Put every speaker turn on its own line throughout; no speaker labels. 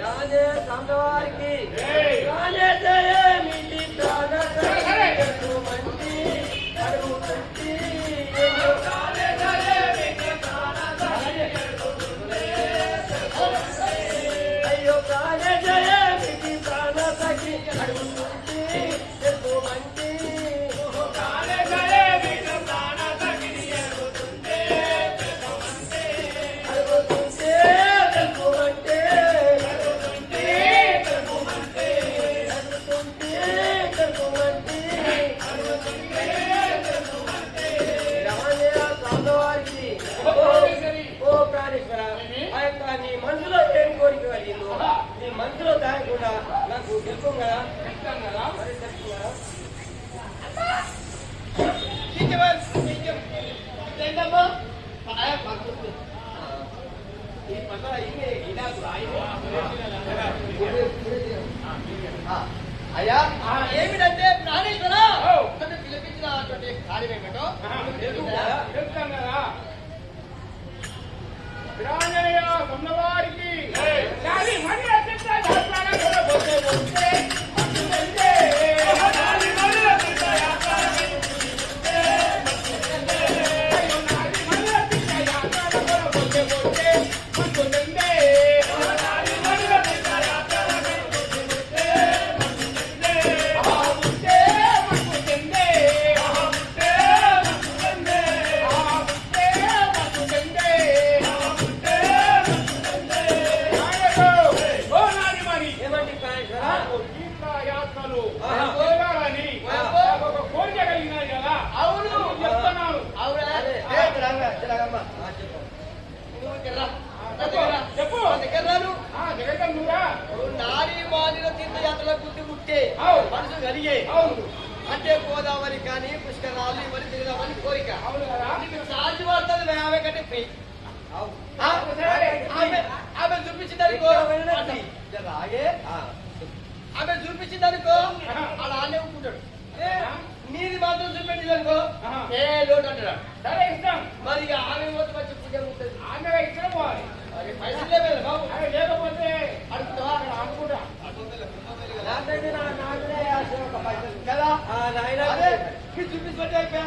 రాజే
సాంబవారికి రాజే అయ్యా
ఏమి నారీ. మాలిన తీర్థయాత్రల గుడ్డి
ముట్టే.
మనసు కలిగే అంటే గోదావరి కానీ పుష్కరాలు ఇవన్నీ తిరగదామని కోరిక. ఆమె కంటే ఫ్రీ ఆమె చూపించిందనుకో అలాగే ఆమె చూపించిందనుకో అలా ఆనే ఒప్పుకుంటాడు నీది మాత్రం
చూపెట్టిందనుకో
ఏ లోటు మరి ఆమె మొత్తం వచ్చి పూజ ఉంటుంది అన్నగా ఇచ్చిన పోవాలి లేకపోతే అడుగుతావా
అక్కడ అనుకుంటా నాకైతే నా నాన్న
కదా
నాయన
పిచ్చి పిచ్చి పట్టి అయిపోయా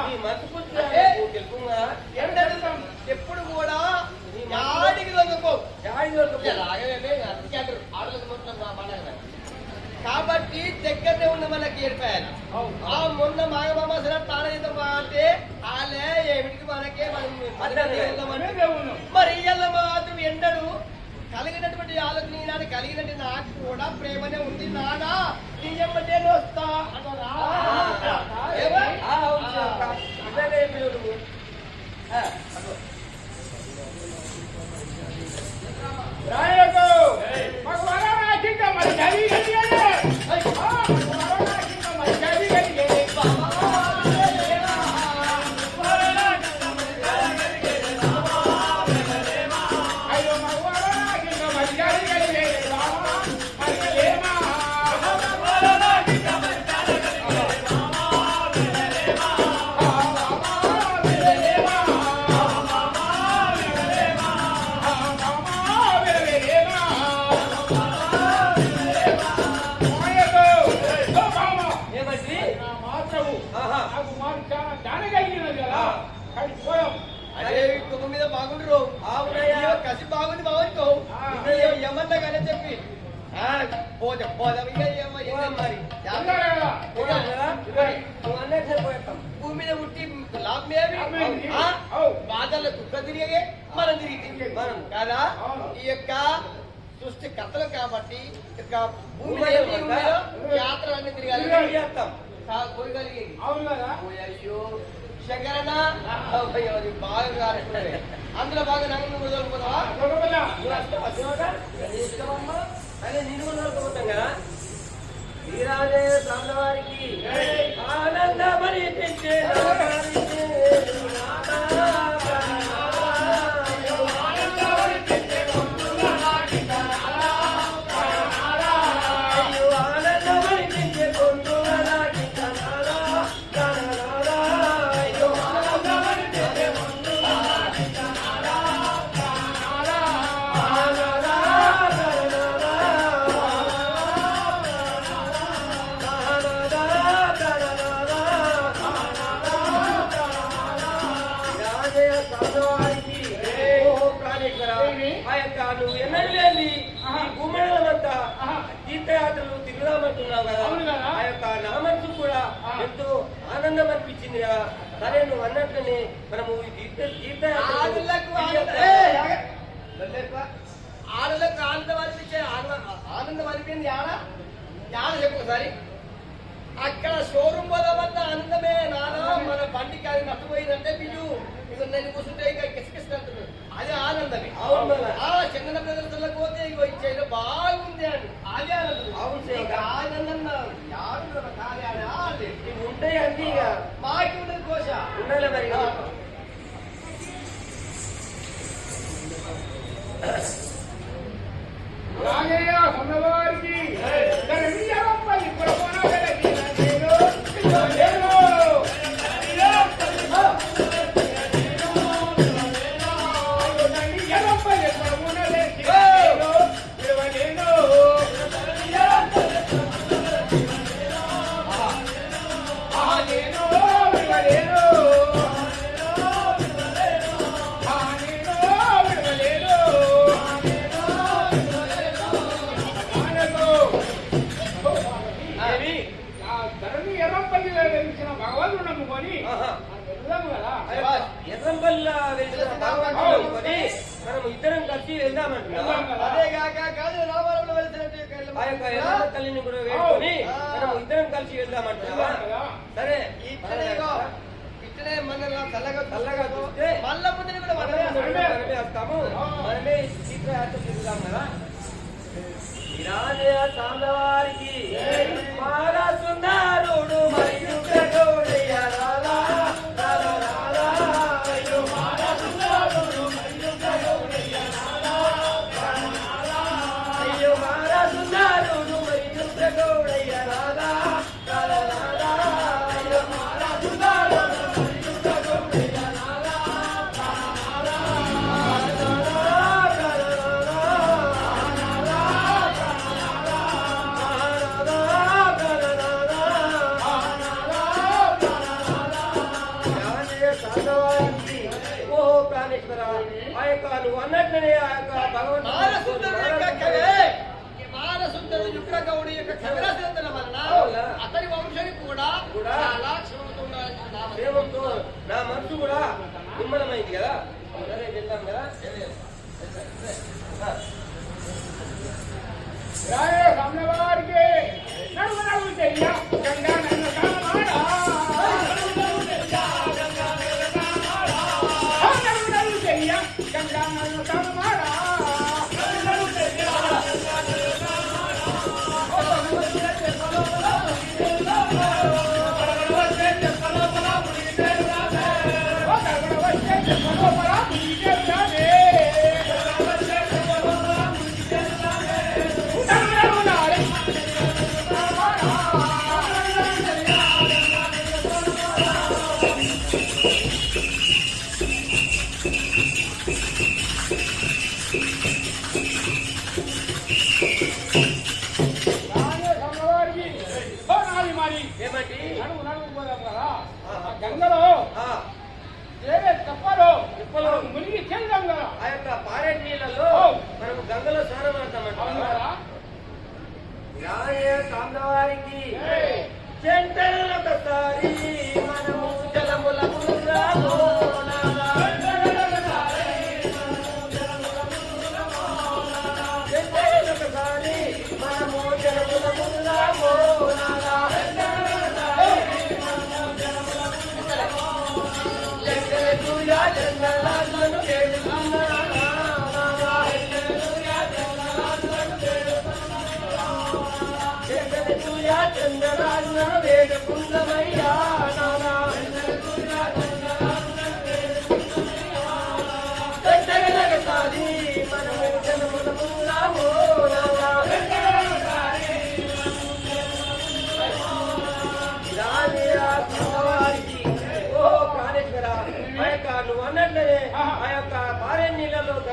నీ మనసుకొచ్చిన తెలుపుగా ఏంటడుగుతాం
ఎప్పుడు కూడా యాడికి
లొంగకో యాడికి
కాబట్టి దగ్గరనే ఉంది మనకి ఏర్పాయాలి ఆ మొన్న మాగమామ సరే తాళయితం అంటే ఆలే ఏమిటికి మనకే మనం మరి ఇయ్యల మాత్రం ఎండడు కలిగినటువంటి ఆలోచన ఈనాడు కలిగినట్టు నాకు కూడా ప్రేమనే ఉంది. నానా నీ ఎమ్మటే వస్తా. Let it
పోదాం ఇంకా మరి.
భూమి మీద పుట్టి లాభమేమి. బాధల్లో కుక్క తిరిగే మనం తిరిగి.
మనం.
కాదా. ఈ యొక్క సృష్టి కథలు కాబట్టి యొక్క భూమి తిరగాలి. అయ్యో అది బాగా. అందులో బాగా నన్ను వదలకపోతావా
చూడవల్ల.
నువ్వు వస్తావా శివగా? అదే నిన్ను ఆనందమని ఆనందం కదా. సరే నువ్వు అన్నట్లనే మనము తీర్థ
ఆడలకు ఆనందం ఆనందం అనిపించే ఆనందం ఆనందం ఆడ ఆడ చెప్పు అక్కడ షోరూమ్ పోదామంటే ఆనందమే నానా మన బండికి అది నష్టపోయిందంటే బిజు ఇక నేను కూర్చుంటే ఇక కిసకిస్తున్నట్టు అది ఆనందమే.
అవును
చందన ప్రదర్శనలకు పోతే ఇగో ఇచ్చేది బాగుంది అని. అది ఆనందం.
అవును.
ఇక ఆనందం యాడు కాదు ఆడి.
டேய் அங்கீங்க மாட்டி
விடுறது
கோஷா. உடல மாதிரி
ఎర్రంపల్ల వెలిసిన భగవంతుడు అనుకొని మనం ఇద్దరం కలిసి వెళ్దామంటున్నావా
వెళ్దాం కదా.
అదే కాక కాదు రామారంలో వెళ్తున్నట్టు
ఆ యొక్క ఎర్రమ్మ తల్లిని కూడా వేడుకొని
ఆ.
మనం ఇద్దరం కలిసి వెళ్దామంటున్నావా
వెళ్దాం కదా.
సరే
ఇట్లనే ఇగో, ఇట్లనే మనల్ని చల్లగా
చల్లగా చూస్తే
మల్ల ముందుని కూడా
మనమే
మనమే
మనమే మనమే వస్తాము మనమే తీర్థయాత్ర తిరుగుదాం కదా విరాజయ సాంబవారికి
అతని వంశానికి కూడా
కూడా
చాలా క్షమత ఉండాలని నా మనసు.
ప్రేమంతో నా మనసు కూడా నిమ్మలమైంది కదా సరే వెళ్దాం కదా
రాజయ్య సన్నవారికి నడుము నడుము చెయ్య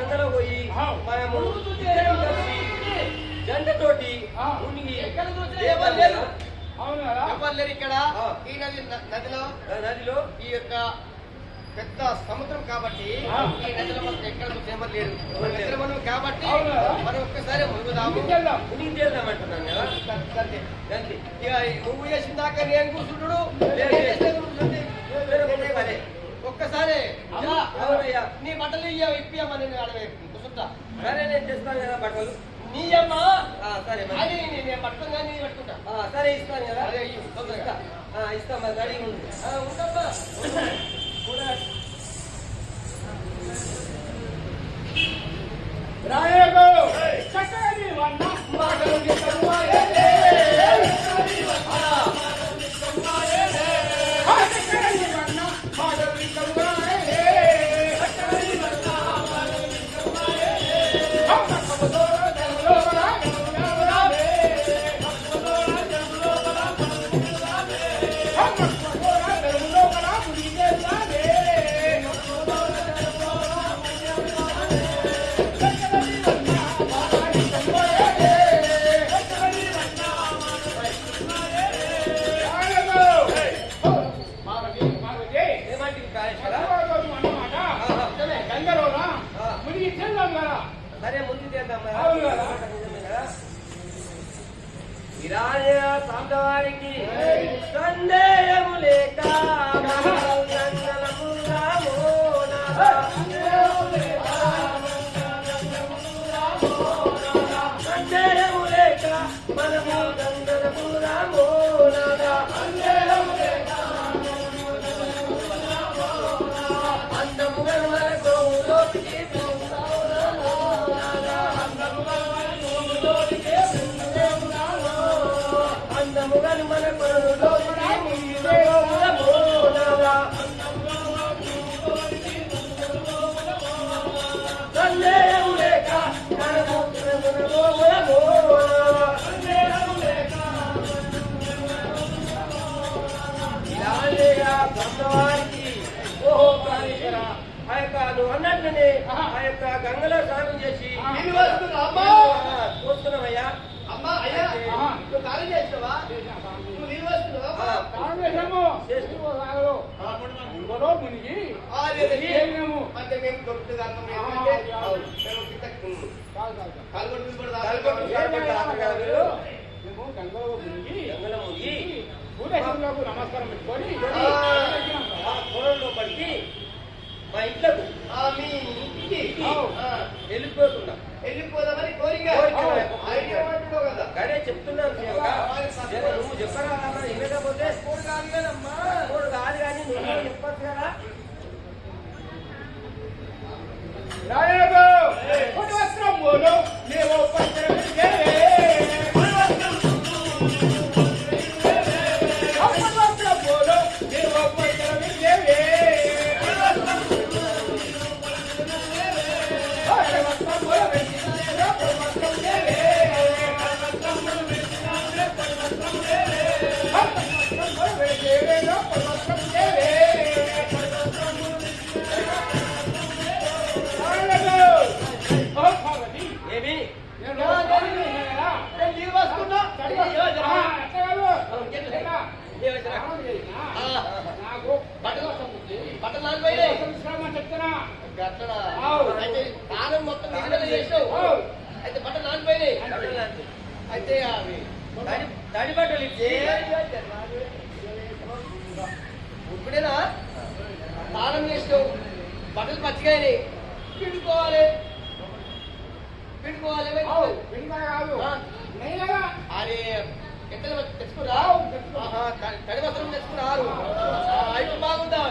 గంగలో
పోయి మనము జంటతోటి మునిగి
ఎవరు లేరు. ఎవరు లేరు ఇక్కడ. ఈ నది నదిలో
నదిలో?
ఈ యొక్క పెద్ద సముద్రం కాబట్టి. ఈ నదిలో మనకు ఎక్కడ ఎవరు లేరు? మన మనం కాబట్టి? మనం ఒక్కసారి మునుగుదాము.
మునిగి
అంతే.
గంతి.
ఇక నువ్వు చేసిన దాకా నేను కూర్చుంటుడు ఒక్కసారి నీ బట్టలు ఇయ్య ఇప్పియమ్మా నేను అడవే కూర్చుంటా.
సరే నేను చేస్తాను కదా బట్టలు.
నీ అమ్మా
ఆ, సరే.
అది నేను పట్టుకుని కానీ పట్టుకుంటా.
ఆ, సరే ఇస్తాను కదా. ఇస్తా. ఇస్తా మరి రెడీ ఉంది
ఆ, ఉండమ్మా
కూడా సరే ముందు చేద్దాం. విరాజ సాంబవారికి సందేహము లేక మంగళము రామో.
రా.
కాలుగొట్టు
ఏ
కాలుగొట్టు
విధంగా
తాతగారు
కాదు? మేము గంగలో మునిగి
గంగలో మునిగి
నమస్కారం పెట్టుకొని
ఆ.
ఆ పడికి మా ఇంట్లోకి
మీ ఇంటికి.
వెళ్ళిపోతున్నా
వెళ్ళిపోదామని కోరిక. కదా.
కానీ చెప్తున్నాను నువ్వు చెప్పరా వినకపోతే
కోడి కాదు కదమ్మా.
కాదు కానీ నువ్వు చెప్పచ్చు కదా.
రాయకు కొడు వస్త్రములు
అయితే మొత్తం
అవు.
అయితే బట్టలు నానిపోయినాయి. అయితే అవి
తడి బట్టలు
ఇప్పుడేనా తాళం చేసినావు బట్టలు పచ్చిగాయని పిండుకోవాలి. పిండుకోవాలి
ఎంతలు తెచ్చుకురావు
తడి
వస్త్రం
తెచ్చుకున్నారు ఇప్పుడు బాగుందా?